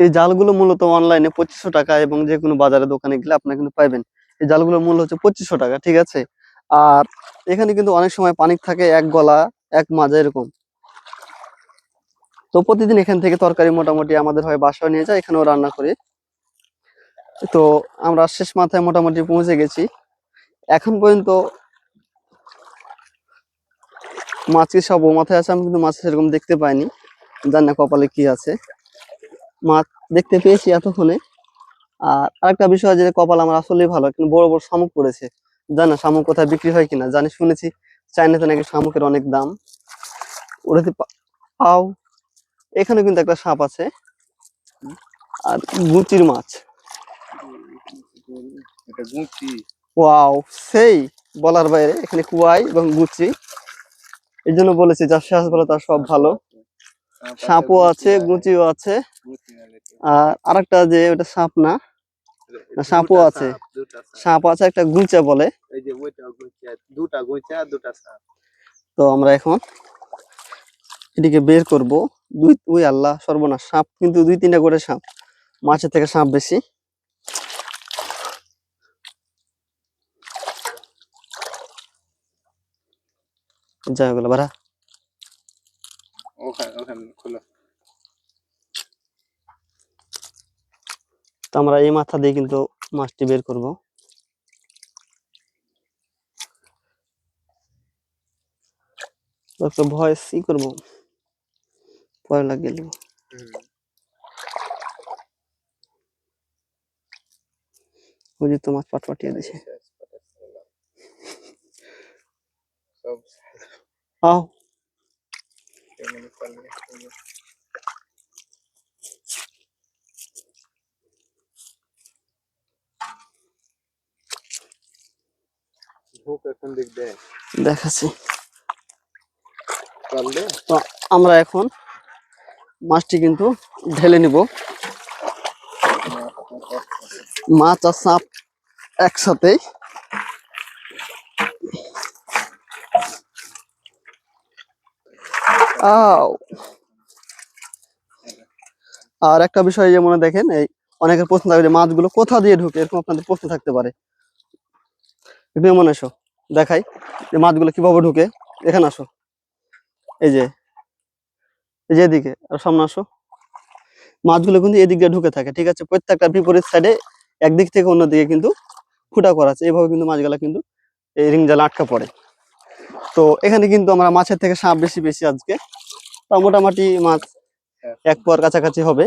এই জালগুলো মূলত অনলাইনে পঁচিশশো টাকা এবং যে কোনো বাজারে, দোকানে গেলে আপনারা কিন্তু পাইবেন। এই জালগুলোর মূল্য হচ্ছে পঁচিশশো টাকা, ঠিক আছে? আর এখানে কিন্তু অনেক সময় পানি থাকে, এক গলা, এক মাজা, এরকম। তো প্রতিদিন এখান থেকে তরকারি মোটামুটি আমাদের হয় বাসায় নিয়ে যায়, এখানেও রান্না করি। তো আমরা শেষ মাথায় মোটামুটি পৌঁছে গেছি। এখন পর্যন্ত মাছ কি সব ও মাথায় আছে, আমি কিন্তু মাছ সেরকম দেখতে পাইনি। জানি না কপালে কি আছে। মাছ দেখতে পেয়েছি এতক্ষণে। আর আরেকটা বিষয় যে কপাল আমার আসলেই ভালো কিন্তু বড় বড় শামুক পড়েছে। জানি না শামুক কোথায় বিক্রি হয় কিনা? জানি শুনেছি চাইনাতে নাকি শামুকের অনেক দাম। ওটাতে পাও। এখানে কিন্তু একটা সাপ আছে। আর গুচির মাছ। ওয়াও সেই বলার বাইরে এখানে কুয়াই এবং গুচি এই জন্য বলেছি যার শ্বাস বলে তার সব ভালো। সাপও আছে গুচিও আছে আর আরেকটা যে ওটা সাপ না? সাপও আছে। সাপ। আছে একটা গুচা বলে। দুটা গুচা দুটা সাপ। তো আমরা এখন এটিকে বের করব। দুই ওই আল্লাহ সর্বনাশ। সাপ কিন্তু দুই তিনটা করে সাপ। মাছের থেকে সাপ বেশি। যাই হোক বারা ওখানে ওখানে খোলো তো আমরা এই মাথা দিয়ে কিন্তু মাছটি বের করব একটা ভয়েস ই করব পরে লাগিয়ে দেবো ওই যে তো মাছ পাট পাঠিয়ে দিছে আও এখন দেখ দে দেখাচ্ছি তো আমরা এখন মাছটি কিন্তু ঢেলে নিব। মাছ আর সাপ একসাথে আও আর একটা বিষয় যে মনে দেখেন, এই অনেকের প্রশ্ন থাকে যে মাছগুলো কোথা দিয়ে ঢুকে? এরকম আপনাদের প্রশ্ন থাকতে পারে। একটু মনে এসো, দেখাই যে মাছগুলো কীভাবে ঢুকে। এখানে আসো। এই যে এই যে এদিকে, আর সামনে আসো। মাছগুলো কিন্তু এদিক দিয়ে ঢুকে থাকে, ঠিক আছে? প্রত্যেকটা বিপরীত সাইডে একদিক থেকে অন্যদিকে কিন্তু ফুটা করা আছে। এইভাবে কিন্তু মাছগুলা কিন্তু এই রিং জালে আটকা পড়ে। তো এখানে কিন্তু আমরা মাছের থেকে সাপ বেশি বেশি আজকে। তা মোটামুটি মাছ এক পর কাছাকাছি হবে।